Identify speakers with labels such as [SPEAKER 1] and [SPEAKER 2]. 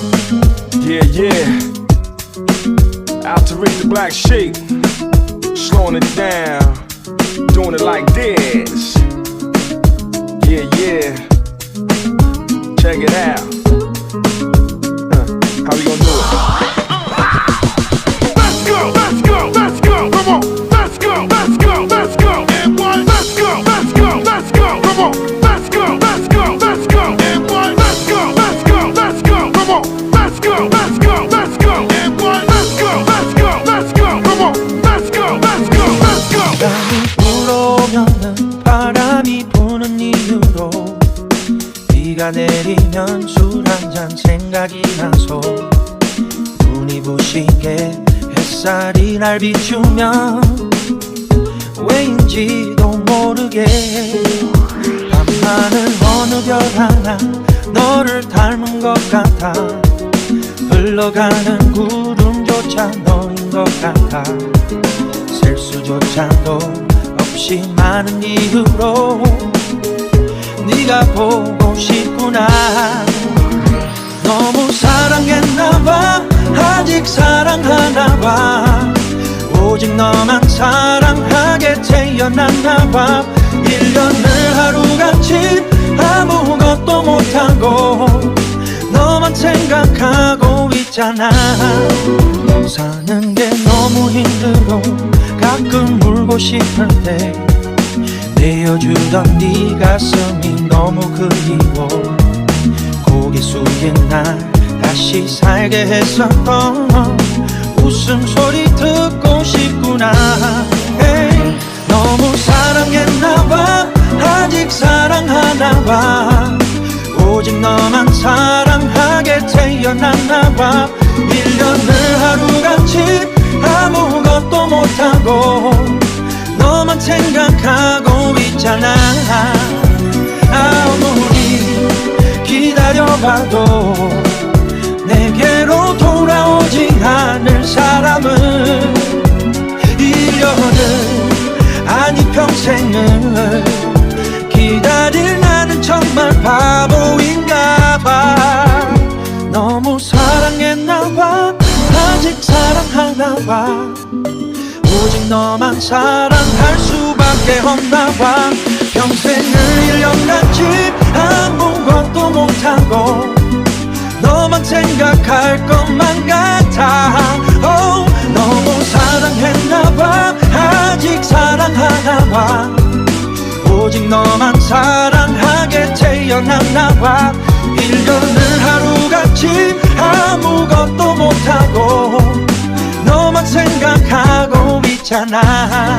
[SPEAKER 1] Yeah, yeah. Out to reach the black sheep. Slowing it down. Doing it like this. Yeah, yeah. Check it out. Huh, How we gonna do it?
[SPEAKER 2] Let's go, let's go, let's go, come on, let's go, let's go, let's go, let's go, let's go, let's go, come on,
[SPEAKER 3] 비가 내리면 술 한 잔 생각이 나서 눈이 부시게 햇살이 날 비추면 왜인지도 모르게 밤하늘 어느 별 하나 너를 닮은 것 같아 흘러가는 구름조차 너인 것 같아 셀 수조차도 없이 많은 이유로 네가 보고 싶구나. 너무 사랑했나봐. 아직 사랑하나봐. 오직 너만 사랑하게 태어났나봐. 1년을 하루같이 아무것도 못하고 너만 생각하고 있잖아. 사는 게 너무 힘들고 가끔 울고 싶은데 내어주던 네 가슴이 너무 그리워. 고개 숙인 날 다시 살게 했었던 웃음소리 듣고 싶구나. 에이, 너무 사랑했나봐. 아직 사랑하나봐. 오직 너만 사랑하게 태어났나봐. 1년을 하루같이 아무것도 못하고 너만 생각하고 있잖아. 아무리 기다려봐도 내게로 돌아오지 않을 사람은 1년을 아니 평생을 기다릴 나는 정말 바보인가 봐. 너무 사랑했나 봐. 아직 사랑하나 봐 오직 너만 사랑할 수밖에 없나 봐. 평생을 1년같이 아무것도 못하고 너만 생각할 것만 같아. Oh, 너무 사랑했나 봐. 아직 사랑하나 봐. 오직 너만 사랑하게 태어났나 봐 괜찮아